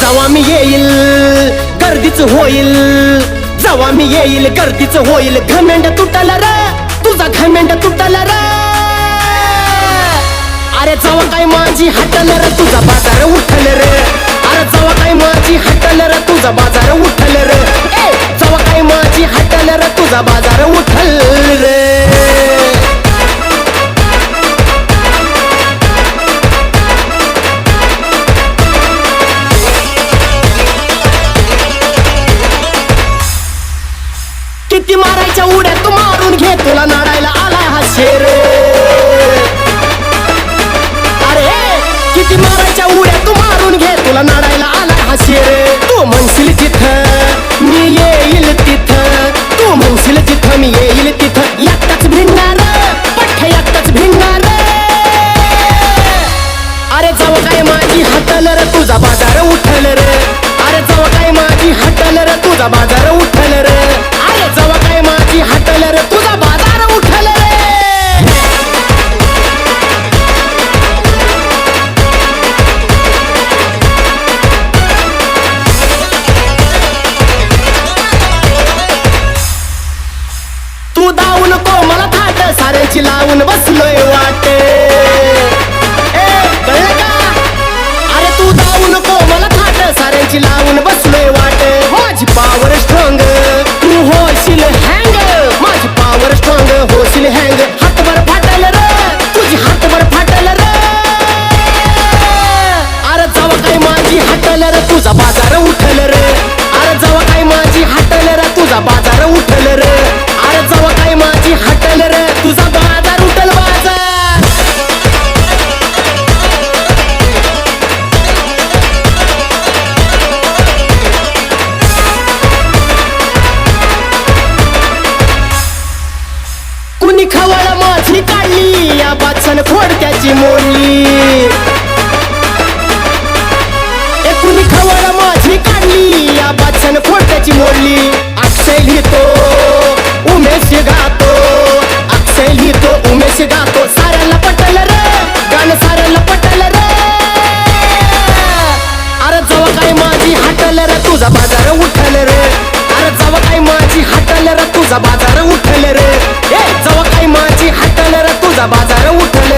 जवा मी येईल गर्दीच होईल. जवा मी येईल गर्दीच होईल. घमेंड तुटल र तुझा घमेंड तुटल र. अरे जवा काय माझी हटल र तुझा बाजार उठल रे. अरे जवा काय माझी हटल र तुझा बाजार उठल रे. जवा काय माझी हटल र तुझा बाजार उठल किती मारायच्या उड्या तू मारून घे तुला नाडायला आलाय हा शेर. अरे किती मारायच्या उड्या तू मारून घे तुला नाडायला आलाय हा शेर. तू म्हणशील तिथं मी येईल तिथं. तू म्हणशील तिथं मी येईल तिथं. एकटाच भिंगार पठ्ठ एकटाच भिंगार अरे जाऊ काय माझी हटल र तुझा बाजार उठल रे. अरे जाऊ काय माझी हटल र तुझा बाजार उठल रे. उठल रे तुझा बाजार उठल रे. तू दाऊ नको मला थाट साऱ्यांची लावून बसलोय वाटे. तुझा बाजार उठल रे. अरे जवा काय माझी हटल रे. तुझा बाजार उठल रे. अरे जवा काय माझी हटल रे. तुझा बाजार उठल बाजार. कुणी खवळ माझी काढली. या बाचन खोडक्याची मोडली लिहितो उमेश गातो साऱ्याला पटल रे गाणं साऱ्याला पटल रे. अरे जवा काय माझी हटल रे तुझा बाजार उठल रे. अरे जवा काय माझी हटल रे तुझा बाजार उठल रे. ए जवा काय माझी हटल रे तुझा बाजार उठल